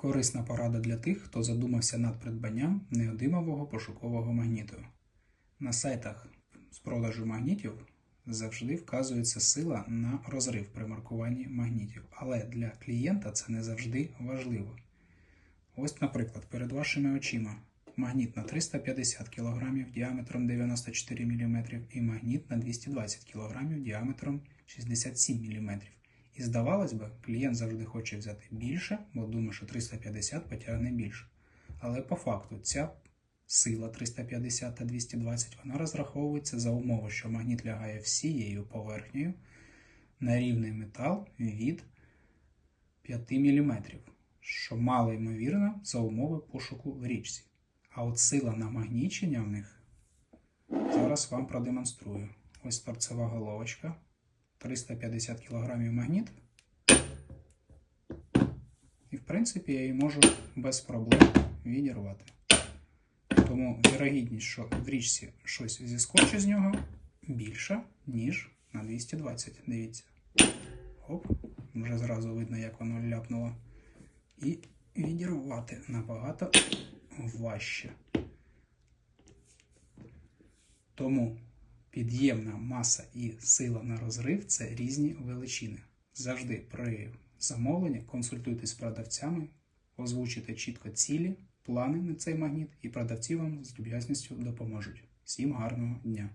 Корисна порада для тих, хто задумався над придбанням неодимового пошукового магніту. На сайтах з продажу магнітів завжди вказується сила на розрив при маркуванні магнітів, але для клієнта це не завжди важливо. Ось, наприклад, перед вашими очима магніт на 350 кг діаметром 94 мм і магніт на 220 кг діаметром 67 мм. І здавалось би, клієнт завжди хоче взяти більше, бо думає, що 350 потягне більше. Але по факту ця сила 350 та 220 вона розраховується за умови, що магніт лягає всією поверхнею на рівний метал від 5 мм, що мало ймовірно за умови пошуку в річці. А от сила намагнічення в них зараз вам продемонструю. Ось торцева головочка. 350 кг магніт. І, в принципі, я її можу без проблем відірвати. Тому вірогідність, що в річці щось зіскочить з нього, більша, ніж на 220. Дивіться. Оп, вже зразу видно, як воно ляпнуло. І відірвати набагато важче. Тому під'ємна маса і сила на розрив це різні величини. Завжди при замовленні консультуйтесь з продавцями, озвучите чітко цілі, плани на цей магніт, і продавці вам з люб'язністю допоможуть. Всім гарного дня!